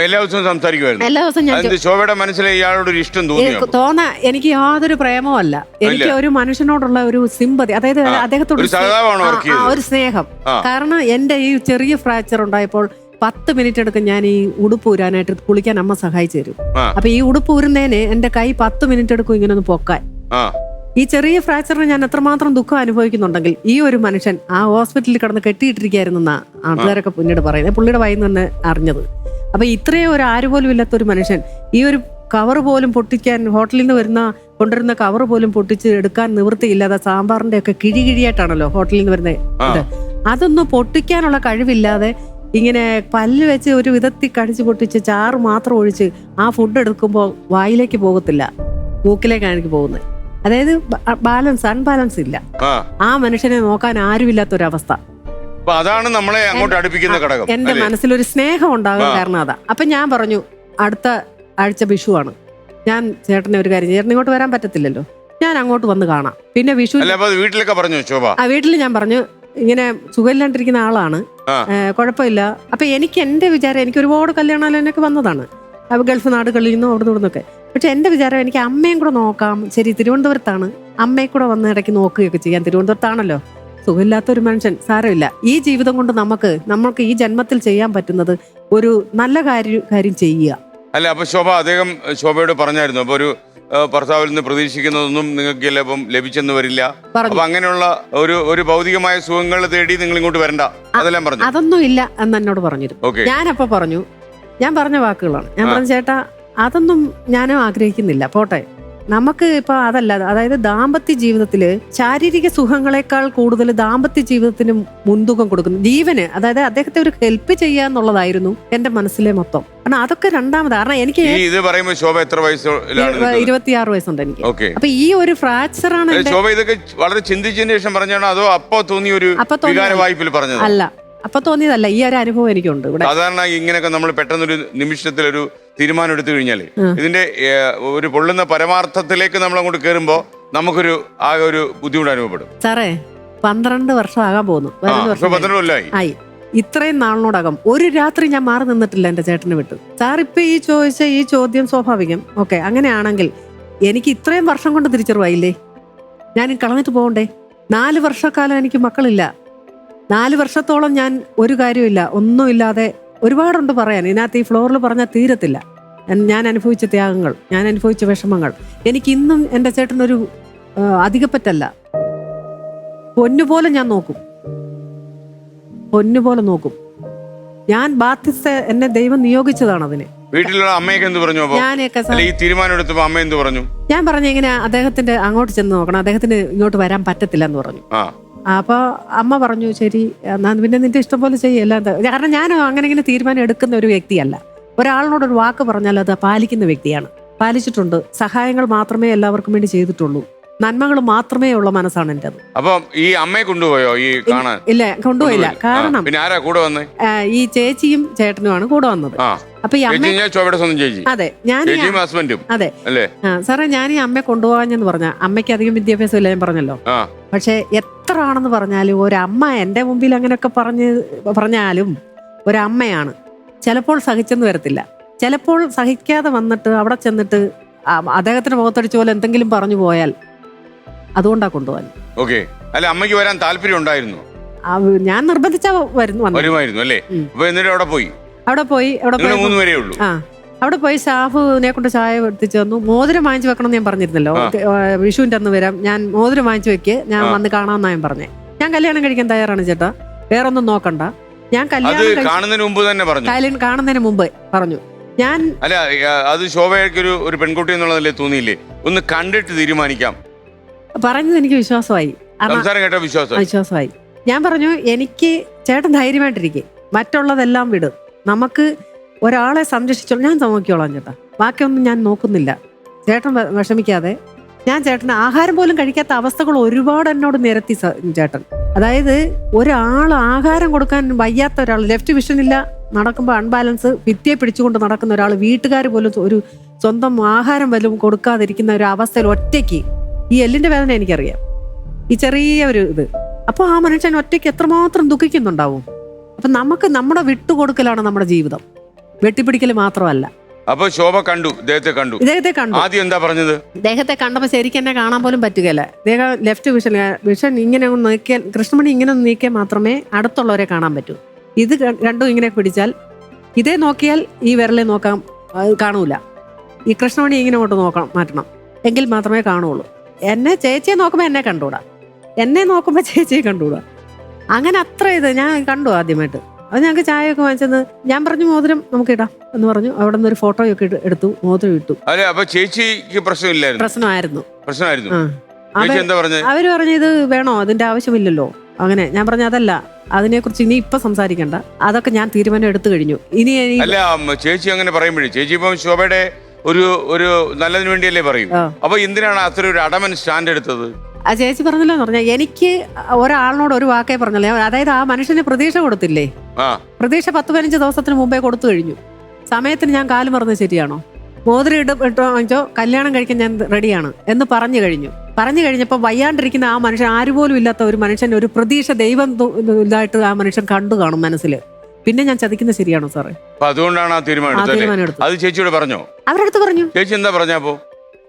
എല്ലാ ദിവസവും സംസാരിക്കുമായിരുന്നു എല്ലാ ദിവസവും ഞാൻ ശോഭയുടെ മനസ്സിൽ ഇയാളോട് ഒരു ഇഷ്ടം എനിക്ക് തോന്നാ എനിക്ക് യാതൊരു പ്രേമവും അല്ല എനിക്ക് ഒരു മനുഷ്യനോടുള്ള ഒരു സിമ്പതി അതായത് അദ്ദേഹത്തോട് ഒരു സ്നേഹം. കാരണം എന്റെ ഈ ചെറിയ ഫ്രാക്ചർ ഉണ്ടായപ്പോൾ പത്ത് മിനിറ്റ് എടുക്കും ഞാൻ ഈ ഉടുപ്പ് ഊരാനായിട്ട് കുളിക്കാൻ അമ്മ സഹായിച്ചു തരും. അപ്പൊ ഈ ഉടുപ്പ് ഊരുന്നതിന് എന്റെ കൈ പത്ത് മിനിറ്റ് എടുക്കും ഇങ്ങനെ ഒന്ന് പൊക്കാൻ ഈ ചെറിയ ഫ്രാക്ചറിന് ഞാൻ എത്രമാത്രം ദുഃഖം അനുഭവിക്കുന്നുണ്ടെങ്കിൽ ഈ ഒരു മനുഷ്യൻ ആ ഹോസ്പിറ്റലിൽ കിടന്ന് കെട്ടിയിട്ടിരിക്കുന്ന ആൾക്കാരൊക്കെ പിന്നീട് പറയുന്നത്. പുള്ളിയുടെ വായിൽ നിന്ന് തന്നെ അറിഞ്ഞത്. അപ്പൊ ഇത്രയും ഒരു ആര് പോലും ഇല്ലാത്ത ഒരു മനുഷ്യൻ. ഈ ഒരു കവർ പോലും പൊട്ടിക്കാൻ ഹോട്ടലിൽ നിന്ന് വരുന്ന കൊണ്ടുവരുന്ന കവർ പോലും പൊട്ടിച്ച് എടുക്കാൻ നിവൃത്തിയില്ലാതെ സാമ്പാറിന്റെ ഒക്കെ കിഴി കിഴിയായിട്ടാണല്ലോ ഹോട്ടലിൽ നിന്ന് വരുന്നത്. അതൊന്നും പൊട്ടിക്കാനുള്ള കഴിവില്ലാതെ ഇങ്ങനെ പല്ല് വെച്ച് ഒരു വിധത്തിൽ കടിച്ച് പൊട്ടിച്ച് ചാറ് മാത്രം ഒഴിച്ച് ആ ഫുഡ് എടുക്കുമ്പോൾ വായിലേക്ക് പോകത്തില്ല. മൂക്കിലേക്കാണ് എനിക്ക് പോകുന്നത്. അതായത് ബാലൻസ് അൺബാലൻസ് ഇല്ല. ആ. ആ മനുഷ്യനെ നോക്കാൻ ആരുമില്ലാത്തൊരവസ്ഥ. അപ്പൊ അതാണ് നമ്മളെ അങ്ങോട്ട് അടുപ്പിക്കുന്ന ഘടകം എന്റെ മനസ്സിൽ ഒരു സ്നേഹം ഉണ്ടാകാൻ. കാരണം അതാ. അപ്പൊ ഞാൻ പറഞ്ഞു അടുത്ത ആഴ്ച വിഷു ആണ് ഞാൻ ചേട്ടനെ ഒരു കാര്യം ചേട്ടൻ ഇങ്ങോട്ട് വരാൻ പറ്റത്തില്ലല്ലോ. ഞാൻ അങ്ങോട്ട് വന്ന് കാണാം. പിന്നെ വിഷു വീട്ടിലൊക്കെ പറഞ്ഞു ശോഭ? ആ വീട്ടിൽ ഞാൻ പറഞ്ഞു ഇങ്ങനെ സുഖമില്ലാണ്ടിരിക്കുന്ന ആളാണ്. കുഴപ്പമില്ല. അപ്പൊ എനിക്ക് എന്റെ വിചാരം എനിക്ക് ഒരുപാട് കല്യാണാലൊക്കെ വന്നതാണ്. അപ്പൊ ഗൾഫ് നാടുകളിൽ നിന്നും അവിടെ നിന്നൊക്കെ പക്ഷെ എന്റെ വിചാരം എനിക്ക് അമ്മയും കൂടെ നോക്കാം. ശരി തിരുവനന്തപുരത്താണ്. അമ്മയെ കൂടെ വന്ന് ഇടയ്ക്ക് നോക്കുകയൊക്കെ ചെയ്യാൻ തിരുവനന്തപുരത്താണല്ലോ. സുഖമില്ലാത്ത ഒരു മനുഷ്യൻ സാരമില്ല. ഈ ജീവിതം കൊണ്ട് നമുക്ക് നമ്മൾക്ക് ഈ ജന്മത്തിൽ ചെയ്യാൻ പറ്റുന്നത് ഒരു നല്ല കാര്യം കാര്യം ചെയ്യുക. അല്ല അപ്പൊ ശോഭ അദ്ദേഹം ശോഭയോട് പറഞ്ഞായിരുന്നു. അപ്പൊ ഒരു ഭർത്താവിൽ നിന്ന് പ്രതീക്ഷിക്കുന്നതൊന്നും നിങ്ങൾക്ക് ചിലപ്പം ലഭിച്ചെന്ന് വരില്ല. അപ്പൊ അങ്ങനെയുള്ള ഒരു ഒരു ഭൗതികമായ സുഖങ്ങൾ തേടി നിങ്ങൾ ഇങ്ങോട്ട് വരണ്ട. അതെല്ലാം പറഞ്ഞു. അതൊന്നും ഇല്ല എന്ന് എന്നോട് പറഞ്ഞിരുന്നു. ഞാനപ്പോ പറഞ്ഞു ഞാൻ പറഞ്ഞ വാക്കുകളാണ്. ഞാൻ പറഞ്ഞു ചേട്ടാ അതൊന്നും ഞാനും ആഗ്രഹിക്കുന്നില്ല. പോട്ടെ. നമുക്ക് ഇപ്പൊ അതല്ല അതായത് ദാമ്പത്യ ജീവിതത്തിൽ ശാരീരിക സുഖങ്ങളെക്കാൾ കൂടുതൽ ദാമ്പത്യ ജീവിതത്തിന് മുൻതൂക്കം കൊടുക്കുന്നു. ജീവന് അതായത് അദ്ദേഹത്തെ ഒരു ഹെൽപ്പ് ചെയ്യുക എന്നുള്ളതായിരുന്നു എന്റെ മനസ്സിലെ മൊത്തം. കാരണം അതൊക്കെ രണ്ടാമത് കാരണം എനിക്ക് ഇത് പറയുമ്പോൾ ശോഭ എത്ര ഇരുപത്തിയാറ് വയസ്സുണ്ട് എനിക്ക്. അപ്പൊ ഈ ഒരു ഫ്രാക്ചർ ആണ് ശോഭ ഇതൊക്കെ വളരെ ചിന്തിച്ചതിന് ശേഷം പറഞ്ഞാണോ? അതോ അപ്പോ തോന്നിയ ഒരു അല്ല. അപ്പൊ തോന്നിയതല്ല ഈ ഒരു അനുഭവം എനിക്കുണ്ട് ഇവിടെ. സാധാരണ ഇങ്ങനെയൊക്കെ നമ്മൾ പെട്ടെന്നൊരു നിമിഷത്തിൽ ഒരു തീരുമാനം എടുത്തു കഴിഞ്ഞാൽ ഇതിന്റെ ഒരു പൊള്ളുന്ന പരമാർത്ഥത്തിലേക്ക് നമ്മൾ അങ്ങോട്ട് കയറുമ്പോൾ നമുക്കൊരു ആകെ ഒരു ബുദ്ധിമുട്ട് അനുഭവപ്പെടും. സാറേ പന്ത്രണ്ട് വർഷം ആകാൻ പോകുന്നു. ആ പതിനഞ്ച് ഇപ്പൊ വർഷം പന്ത്രണ്ട് കൊല്ലമായി ആയി. ഇത്രയും നാളിനോടകം ഒരു രാത്രി ഞാൻ മാറി നിന്നിട്ടില്ല എന്റെ ചേട്ടനെ വിട്ടു. സാർ ഇപ്പൊ ഈ ചോദിച്ച ഈ ചോദ്യം സ്വാഭാവികം. ഓക്കെ അങ്ങനെയാണെങ്കിൽ എനിക്ക് ഇത്രയും വർഷം കൊണ്ട് തിരിച്ചറിവായില്ലേ? ഞാൻ കളഞ്ഞിട്ട് പോകണ്ടേ? നാല് വർഷക്കാലം എനിക്ക് മക്കളില്ല. നാല് വർഷത്തോളം ഞാൻ ഒരു കാര്യമില്ല ഒന്നുമില്ലാതെ ഒരുപാടുണ്ട് പറയാൻ. ഇതിനകത്ത് ഈ ഫ്ലോറിൽ പറഞ്ഞാൽ തീരത്തില്ല. ഞാൻ അനുഭവിച്ച ത്യാഗങ്ങൾ ഞാൻ അനുഭവിച്ച വിഷമങ്ങൾ. എനിക്ക് ഇന്നും എന്റെ ചേട്ടനൊരു അധികപ്പറ്റല്ല. പൊന്നുപോലെ ഞാൻ നോക്കും. പൊന്നുപോലെ നോക്കും. ഞാൻ ബാധ്യസ്ഥ എന്നെ ദൈവം നിയോഗിച്ചതാണ് അതിന്. വീട്ടിലുള്ള അമ്മയൊക്കെ എന്ത് പറഞ്ഞു ഞാനൊക്കെ ഈ തീരുമാനം എടുത്തപ്പോ അമ്മ എന്ത് പറഞ്ഞു? ഞാൻ പറഞ്ഞു ഇങ്ങനെ അദ്ദേഹത്തിന്റെ അങ്ങോട്ട് ചെന്ന് നോക്കണം. അദ്ദേഹത്തിന് ഇങ്ങോട്ട് വരാൻ പറ്റത്തില്ല എന്ന് പറഞ്ഞു. ആ അപ്പൊ അമ്മ പറഞ്ഞു ശരി എന്നാ പിന്നെ നിന്റെ ഇഷ്ടം പോലെ ചെയ്യല്ല കാരണം ഞാൻ അങ്ങനെ ഇങ്ങനെ തീരുമാനം എടുക്കുന്ന ഒരു വ്യക്തിയല്ല. ഒരാളിനോട് ഒരു വാക്ക് പറഞ്ഞാൽ അത് പാലിക്കുന്ന വ്യക്തിയാണ്. പാലിച്ചിട്ടുണ്ട്. സഹായങ്ങൾ മാത്രമേ എല്ലാവർക്കും വേണ്ടി ചെയ്തിട്ടുള്ളൂ. നന്മകൾ മാത്രമേ ഉള്ള മനസ്സാണ് എന്റെ അപ്പം ഈ അമ്മയെ കൊണ്ടുപോയോ? ഈ കാണാൻ? ഇല്ല കൊണ്ടുപോയില്ല. കാരണം പിന്നെ ആരാ കൂടെ വന്നേ? ഈ ചേച്ചിയും ചേട്ടനുമാണ് കൂടെ വന്നത്. അപ്പൊ ഈ അമ്മ അതെ ഞാൻ അതെ സാറേ ഞാൻ ഈ അമ്മയെ കൊണ്ടുപോകാഞ്ഞെന്ന് പറഞ്ഞ അമ്മയ്ക്ക് അധികം വിദ്യാഭ്യാസം ഇല്ല ഞാൻ പറഞ്ഞല്ലോ. പക്ഷെ എത്ര ആണെന്ന് പറഞ്ഞാലും ഒരമ്മ എന്റെ മുമ്പിൽ അങ്ങനെയൊക്കെ പറഞ്ഞ് പറഞ്ഞാലും ഒരമ്മയാണ്. ചിലപ്പോൾ സഹിച്ചെന്ന് വരത്തില്ല. ചിലപ്പോൾ സഹിക്കാതെ വന്നിട്ട് അവിടെ ചെന്നിട്ട് അദ്ദേഹത്തിന് അദ്ദേഹത്തിന്റെ മുഖത്തടിച്ച പോലെ എന്തെങ്കിലും പറഞ്ഞു പോയാൽ അതുകൊണ്ടാ കൊണ്ടുപോകാൻ. ഓക്കെ. അല്ല അമ്മയ്ക്ക് വരാൻ താല്പര്യം ഉണ്ടായിരുന്നു. ഞാൻ നിർബന്ധിച്ചാ വരുന്നു വരുമായിരുന്നു അല്ലേ? എന്നിട്ട് അവിടെ പോയി? അവിടെ പോയി അവിടെ പോയി മൂന്ന് പേരേ ഉള്ളൂ. ആ അവിടെ പോയി സ്റ്റാഫിനെ കൊണ്ട് ചായ എത്തിച്ചു തന്നു. മോതിരം വാങ്ങിച്ചു വെക്കണം എന്ന് ഞാൻ പറഞ്ഞിരുന്നല്ലോ. വിഷുവിന്റെ അന്ന് വരാം. ഞാൻ മോതിരം വാങ്ങിച്ചു വെക്ക്. ഞാൻ. വന്ന് കാണാമെന്നാ ഞാൻ പറഞ്ഞേ. ഞാൻ കല്യാണം കഴിക്കാൻ തയ്യാറാണ് ചേട്ടാ. വേറെ ഒന്നും നോക്കണ്ട. ഞാൻ കല്യാണം കഴിച്ച് കാണുന്നതിന് മുമ്പ് തന്നെ പറഞ്ഞു. കല്യാണം കാണുന്നതിന് മുമ്പ് പറഞ്ഞു. ഞാൻ അല്ല അത് ശോഭയ്ക്ക് ഒരു ഒരു പെൺകുട്ടി എന്നുള്ളതല്ലേ തോന്നിയില്ലേ? ഒന്ന് കണ്ടിട്ട് തീരുമാനിക്കാം. പറഞ്ഞത് എനിക്ക് വിശ്വാസമായി. വിശ്വാസമായി. ഞാൻ പറഞ്ഞു എനിക്ക് ചേട്ടൻ ധൈര്യമായിട്ടിരിക്കെ. മറ്റുള്ളതെല്ലാം വിട്. നമുക്ക് ഒരാളെ സംരക്ഷിച്ചോളാം ഞാൻ സമൂഹിക്കോളാം ചേട്ടാ. ബാക്കിയൊന്നും ഞാൻ നോക്കുന്നില്ല. ചേട്ടൻ വിഷമിക്കാതെ. ഞാൻ ചേട്ടന് ആഹാരം പോലും കഴിക്കാത്ത അവസ്ഥകൾ ഒരുപാട് എന്നോട് നിരത്തി ചേട്ടൻ. അതായത് ഒരാൾ ആഹാരം കൊടുക്കാൻ വയ്യാത്ത ഒരാൾ ലെഫ്റ്റ് വിഷൻ ഇല്ല നടക്കുമ്പോൾ അൺബാലൻസ് ഭിത്തിയെ പിടിച്ചുകൊണ്ട് നടക്കുന്ന ഒരാൾ വീട്ടുകാർ പോലും ഒരു സ്വന്തം ആഹാരം വല്ലതും കൊടുക്കാതിരിക്കുന്ന ഒരു അവസ്ഥയിൽ ഒറ്റയ്ക്ക്. ഈ എല്ലിന്റെ വേദന എനിക്കറിയാം. ഈ ചെറിയ ഒരു ഇത്. അപ്പോൾ ആ മനുഷ്യൻ ഒറ്റയ്ക്ക് എത്രമാത്രം ദുഃഖിക്കുന്നുണ്ടാവും? അപ്പൊ നമുക്ക് നമ്മുടെ വിട്ടുകൊടുക്കലാണ് നമ്മുടെ ജീവിതം. വെട്ടിപ്പിടിക്കൽ മാത്രമല്ല. അപ്പൊ ശോഭ കണ്ടു ഇദ്ദേഹത്തെ കണ്ടു. ഇദ്ദേഹത്തെ കണ്ടു. ആദ്യം എന്താ പറഞ്ഞത്? ഇദ്ദേഹത്തെ കണ്ടപ്പോൾ ശരിക്കും എന്നെ കാണാൻ പോലും പറ്റുകയില്ല. ഇദ്ദേഹം ലെഫ്റ്റ് വിഷൻ വിഷൻ ഇങ്ങനെ ഒന്ന് നീക്കിയാൽ കൃഷ്ണമണി ഇങ്ങനെ ഒന്ന് നീക്കിയാൽ മാത്രമേ അടുത്തുള്ളവരെ കാണാൻ പറ്റൂ. ഇത് രണ്ടും ഇങ്ങനെ പിടിച്ചാൽ ഇതേ നോക്കിയാൽ ഈ വിരലെ നോക്കാൻ കാണൂല. ഈ കൃഷ്ണമണി ഇങ്ങനെ കൊണ്ട് നോക്കണം മാറ്റണം. എങ്കിൽ മാത്രമേ കാണുള്ളൂ. എന്നെ ചേച്ചിയെ നോക്കുമ്പോൾ എന്നെ കണ്ടുകൂടാ. എന്നെ നോക്കുമ്പോൾ ചേച്ചിയെ കണ്ടുകൂടാ. അങ്ങനെ അത്ര ഇത് ഞാൻ കണ്ടു ആദ്യമായിട്ട്. അത് ഞങ്ങൾക്ക് ചായയൊക്കെ വാങ്ങിച്ചെന്ന് ഞാൻ പറഞ്ഞു മോതിരം നമുക്ക് ഇടാം എന്ന് പറഞ്ഞു. അവിടെ നിന്ന് ഒരു ഫോട്ടോയൊക്കെ എടുത്തു മോതിരം ഇട്ടു. അല്ലെ അപ്പൊ ചേച്ചിക്ക് പ്രശ്നമില്ലായിരുന്നു? പ്രശ്നമായിരുന്നു. പ്രശ്നമായിരുന്നു? ആ. ചേച്ചി എന്താ പറഞ്ഞത് അവർ പറഞ്ഞു ഇത് വേണോ? അതിന്റെ ആവശ്യമില്ലല്ലോ. അങ്ങനെ ഞാൻ പറഞ്ഞു അതല്ല അതിനെക്കുറിച്ച് ഇനി ഇപ്പൊ സംസാരിക്കണ്ട. അതൊക്കെ ഞാൻ തീരുമാനം എടുത്തു കഴിഞ്ഞു. ഇനി അല്ല ഉം, ചേച്ചി അങ്ങനെ പറയുമ്പോഴേ ചേച്ചി ഇപ്പം ശോഭയുടെ ഒരു ഒരു നല്ലതിന് വേണ്ടിയല്ലേ പറയും? ആ. അപ്പൊ എന്തിനാണ് അത്ര ഒരു അടമൻ സ്റ്റാൻഡ് എടുത്തത്? ആ ചേച്ചി പറഞ്ഞല്ലോ എന്ന് പറഞ്ഞാൽ എനിക്ക് ഒരാളിനോട് ഒരു വാക്കേ പറഞ്ഞല്ലേ. അതായത് ആ മനുഷ്യന് പ്രതീക്ഷ കൊടുത്തില്ലേ? പ്രതീക്ഷ പത്ത് പതിനഞ്ച് ദിവസത്തിന് മുമ്പേ കൊടുത്തു കഴിഞ്ഞു. സമയത്തിന് ഞാൻ കാൽ മറന്നത് ശരിയാണോ? മോതിരം ഇട ഇട്ടോ വാങ്ങിച്ചോ കല്യാണം കഴിക്കാൻ ഞാൻ റെഡിയാണ് എന്ന് പറഞ്ഞു കഴിഞ്ഞു. പറഞ്ഞു കഴിഞ്ഞപ്പോൾ വയ്യാണ്ടിരിക്കുന്ന ആ മനുഷ്യൻ ആരുപോലും ഇല്ലാത്ത ഒരു മനുഷ്യൻ ഒരു പ്രതീക്ഷ ദൈവം ഇതായിട്ട് ആ മനുഷ്യൻ കണ്ടു കാണും മനസ്സിൽ പിന്നെ ഞാൻ ചതിക്കുന്നത് ശരിയാണോ സാറേ? അതുകൊണ്ടാണ് ആ തീരുമാനം അത് ചേച്ചിയോട് പറഞ്ഞോ? അവരടുത്ത് പറഞ്ഞു. ചേച്ചി എന്താ പറഞ്ഞപ്പോ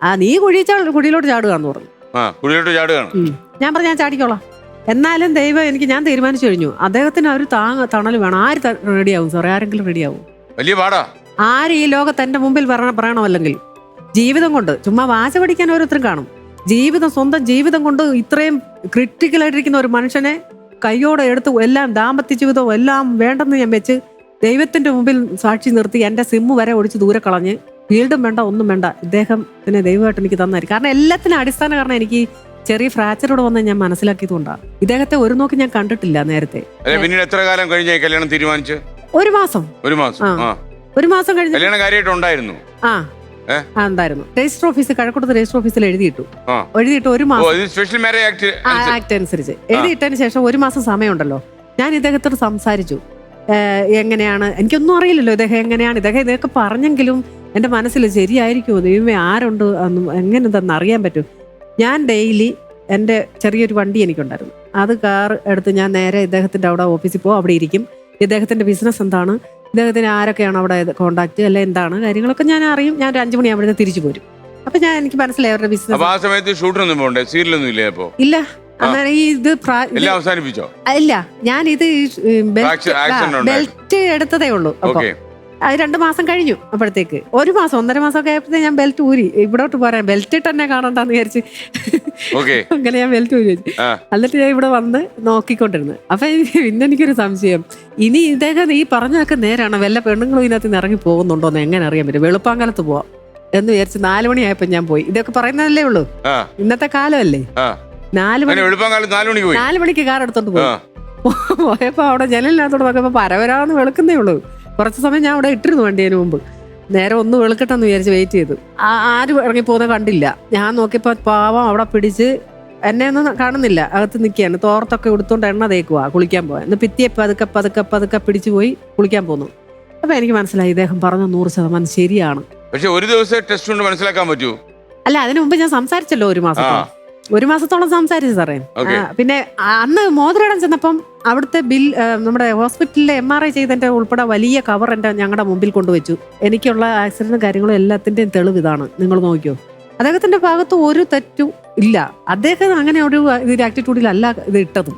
ആ നീ കുഴിച്ചാൽ കുഴിയിലോട്ട് ചാടുക എന്ന് പറഞ്ഞു. ആ കുടിയിലോട്ട് ചാടുകയാണ്. ഞാൻ പറഞ്ഞു ഞാൻ ചാടിക്കോളാം. എന്നാലും ദൈവം എനിക്ക് ഞാൻ തീരുമാനിച്ചു കഴിഞ്ഞു. അദ്ദേഹത്തിന് ഒരു താങ്ങ തണൽ വേണം. ആര് റെഡിയാവും സാറേ ആരെങ്കിലും റെഡിയാവും വലിയ പാടാ. ആര് ഈ ലോകത്ത് എന്റെ മുമ്പിൽ പറയണ പറയണമല്ലെങ്കിൽ? ജീവിതം കൊണ്ട് ചുമ്മാ വാശ പഠിക്കാൻ ഓരോരുത്തരും കാണും. ജീവിതം സ്വന്തം ജീവിതം കൊണ്ട് ഇത്രയും ക്രിട്ടിക്കൽ ക്രിട്ടിക്കലായിട്ടിരിക്കുന്ന ഒരു മനുഷ്യനെ കൈയോടെ എടുത്ത് എല്ലാം ദാമ്പത്യ ജീവിതവും എല്ലാം വേണ്ടെന്ന് ഞാൻ വെച്ച് ദൈവത്തിന്റെ മുമ്പിൽ സാക്ഷി നിർത്തി എന്റെ സിമ്മ് വരെ ഒടിച്ച് ദൂരെ കളഞ്ഞ് ഫീൽഡും വേണ്ട ഒന്നും വേണ്ട. ഇദ്ദേഹത്തിന് ദൈവമായിട്ട് എനിക്ക് തന്നായിരിക്കും. കാരണം എല്ലാത്തിനും അടിസ്ഥാന കാരണം എനിക്ക് ചെറിയ ഫ്രാക്ചറോട് വന്ന് ഞാൻ മനസ്സിലാക്കിയതുകൊണ്ടാണ് ഇദ്ദേഹത്തെ ഒരു നോക്കി ഞാൻ കണ്ടിട്ടില്ല നേരത്തെ. പിന്നീട് എത്ര കാലം കഴിഞ്ഞ കല്യാണം തീരുമാനിച്ച്? ഒരു മാസം. ഒരു മാസം. ഒരു മാസം കഴിഞ്ഞ് കല്യാണം കാര്യമായിട്ടുണ്ടായിരുന്നു ആ. ഉണ്ടായിരുന്നു. രജിസ്റ്റർ ഓഫീസ് കഴക്കൂട്ടത്ത് രജിസ്റ്റർ ഓഫീസിൽ എഴുതിയിട്ടു. എഴുതിയിട്ട് ഒരു മാസം. സ്പെഷ്യൽ മാരേജ് ആക്ട് അനുസരിച്ച്. എഴുതിയിട്ടതിന് ശേഷം ഒരു മാസം സമയമുണ്ടല്ലോ. ഞാൻ ഇദ്ദേഹത്തോട് സംസാരിച്ചു. എങ്ങനെയാണ്? എനിക്കൊന്നും അറിയില്ലല്ലോ ഇദ്ദേഹം എങ്ങനെയാണ്. ഇദ്ദേഹം ഇതൊക്കെ പറഞ്ഞെങ്കിലും എന്റെ മനസ്സിൽ ശരിയായിരിക്കുമോ? ദൈവമേ ആരുണ്ട് എന്നും എങ്ങനെ ഇതെന്ന് അറിയാൻ പറ്റും ഞാൻ ഡെയിലി എന്റെ ചെറിയൊരു വണ്ടി എനിക്കുണ്ടായിരുന്നു. അത് കാർ എടുത്ത് ഞാൻ നേരെ ഇദ്ദേഹത്തിന്റെ അവിടെ ഓഫീസിൽ പോകും. അവിടെ ഇരിക്കും. ഇദ്ദേഹത്തിന്റെ ബിസിനസ് എന്താണ്? ഇദ്ദേഹത്തിന് ആരൊക്കെയാണ് അവിടെ കോണ്ടാക്ട് അല്ലെ എന്താണ്? കാര്യങ്ങളൊക്കെ ഞാൻ അറിയും. ഞാൻ ഒരു അഞ്ചു നിന്ന് തിരിച്ചു പോരും. അപ്പൊ ഞാൻ എനിക്ക് മനസ്സിലായി അവരുടെ ബിസിനസ് ആ സമയത്ത് സീരിയലൊന്നും ഇല്ലേ അപ്പൊ? ഇല്ല. അന്നേരം ഈ ഇത് അവസാനിപ്പിച്ചോ? ഇല്ല. ഞാൻ ഇത് ബെൽറ്റ് എടുത്തതേ ഉള്ളൂ. അപ്പൊ അത് രണ്ട് മാസം കഴിഞ്ഞു അപ്പോഴത്തേക്ക്. ഒരു മാസം ഒന്നര മാസം ഒക്കെ ആയപ്പോഴത്തേക്ക് ഞാൻ ബെൽറ്റ് ഊരി. ഇവിടോട്ട് പോരാൻ ബെൽറ്റ് ഇട്ട് തന്നെ കാണണ്ടെന്ന് വിചാരിച്ച്. അങ്ങനെ ഞാൻ ബെൽറ്റ് ഊരി വെച്ചു. എന്നിട്ട് ഞാൻ ഇവിടെ വന്ന് നോക്കിക്കൊണ്ടിരുന്നു. അപ്പൊ പിന്നെ എനിക്കൊരു സംശയം. ഇനി ഇദ്ദേഹം ഈ പറഞ്ഞതൊക്കെ നേരാണ്? വല്ല പെണ്ണുങ്ങളും ഇതിനകത്ത് നിന്ന് ഇറങ്ങി പോകുന്നുണ്ടോ എന്ന് എങ്ങനെ അറിയാൻ പറ്റും? വെളുപ്പാങ്കാലത്ത് പോവാം എന്ന് വിചാരിച്ച് നാലു മണിയായപ്പോ ഞാൻ പോയി. ഇതൊക്കെ പറയുന്നതല്ലേ ഉള്ളൂ. ഇന്നത്തെ കാലമല്ലേ? നാല് മണി നാല് മണിക്ക് കാർ എടുത്തോണ്ട് പോയി. പോയപ്പോ അവിടെ ജനലിനകത്തോട് നോക്കിയപ്പോ പരവരാന്ന് വെളുക്കുന്നേ ഉള്ളൂ. കുറച്ച് സമയം ഞാൻ അവിടെ ഇട്ടിരുന്നു വണ്ടിയതിന് മുമ്പ്. നേരെ ഒന്ന് വെളുക്കട്ടെന്ന് വിചാരിച്ച് വെയിറ്റ് ചെയ്തു. ആരും ഇറങ്ങി പോകുന്നത് കണ്ടില്ല. ഞാൻ നോക്കിയപ്പോൾ പാവം അവിടെ പിടിച്ച് എന്നെ ഒന്നും കാണുന്നില്ല. അകത്ത് നിൽക്കുകയാണ് തോർത്തൊക്കെ എടുത്തോണ്ട് എണ്ണ തേക്കുക കുളിക്കാൻ പോവാ എന്ന് പിത്തിയെ പതുക്കെ പതുക്കെ പതുക്കെ പിടിച്ചു പോയി കുളിക്കാൻ പോന്നു. അപ്പൊ എനിക്ക് മനസ്സിലായി ഇദ്ദേഹം പറഞ്ഞ നൂറ് ശതമാനം ശരിയാണ്. പക്ഷെ ഒരു ദിവസം ടെസ്റ്റ് കൊണ്ട് മനസ്സിലാക്കാൻ പറ്റൂ അല്ല അതിനു മുമ്പ് ഞാൻ സംസാരിച്ചല്ലോ ഒരു മാസത്തോളം ഒരു മാസത്തോളം സംസാരിച്ചു സാറേ. Okay. ആ, പിന്നെ അന്ന് മോതിരയിടാൻ ചെന്നപ്പം അവിടുത്തെ ബിൽ ആ, നമ്മുടെ ഹോസ്പിറ്റലിലെ എം ആർ ഐ ചെയ്തതിന്റെ ഉൾപ്പെടെ വലിയ കവർ എന്റെ ഞങ്ങളുടെ മുമ്പിൽ കൊണ്ടുവച്ചു. എനിക്കുള്ള ആക്സിഡന്റും കാര്യങ്ങളും എല്ലാത്തിന്റെയും തെളിവ് ഇതാണ്. നിങ്ങൾ നോക്കിയോ? അദ്ദേഹത്തിന്റെ ഭാഗത്ത് ഒരു തെറ്റും ഇല്ല. അദ്ദേഹം അങ്ങനെ ഒരു ഇത് ആറ്റിറ്റ്യൂഡിലല്ല ഇത് ഇട്ടതും.